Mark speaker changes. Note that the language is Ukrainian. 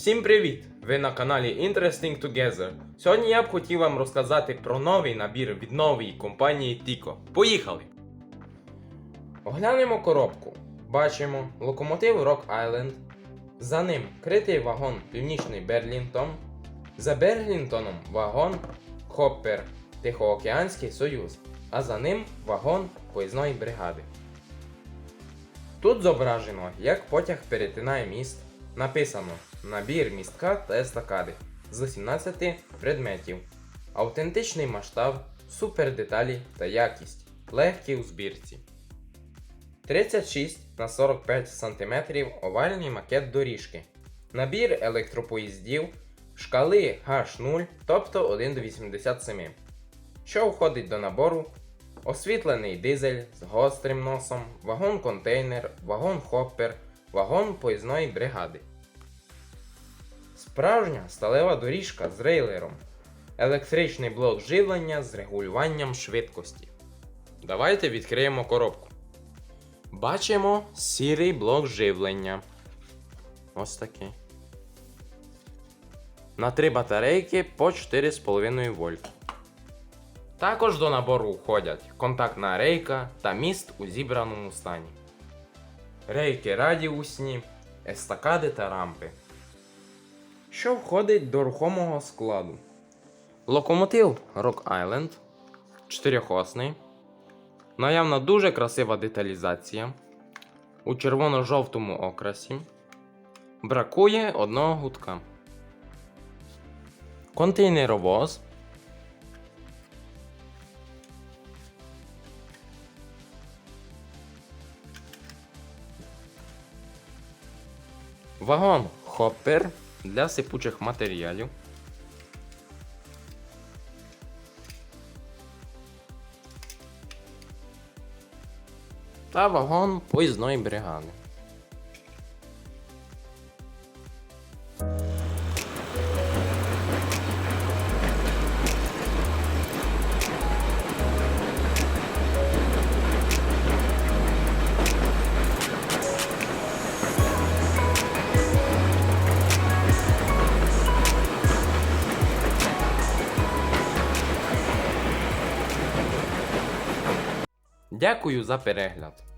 Speaker 1: Всім привіт! Ви на каналі Interesting Together. Сьогодні я б хотів вам розказати про новий набір від нової компанії Tico. Поїхали! Оглянемо коробку. Бачимо локомотив Rock Island. За ним критий вагон Північний Берлінтон. За Берлінтоном вагон Хоппер Тихоокеанський Союз. А за ним вагон поїзної бригади. Тут зображено, як потяг перетинає міст. Написано набір містка та естакади з 17 предметів, автентичний масштаб, супер деталі та якість, легкі у збірці. 36 на 45 см овальний макет доріжки. Набір електропоїздів шкали H0, тобто 1 до 87, що входить до набору освітлений дизель з гострим носом, вагон-контейнер, вагон-хоппер, вагон поїзної бригади. Справжня сталева доріжка з рейлером. Електричний блок живлення з регулюванням швидкості. Давайте відкриємо коробку. Бачимо сірий блок живлення. Ось такий. На три батарейки по 4,5 вольт. Також до набору входять контактна рейка та міст у зібраному стані. Рейки радіусні, естакади та рампи. Що входить до рухомого складу? Локомотив Rock Island, чотирьохосний. Наявна дуже красива деталізація. У червоно-жовтому окрасі. Бракує одного гудка. Контейнеровоз. Вагон хоппер для сипучих матеріалів. Та вагон поїзної бригади. Дякую за перегляд.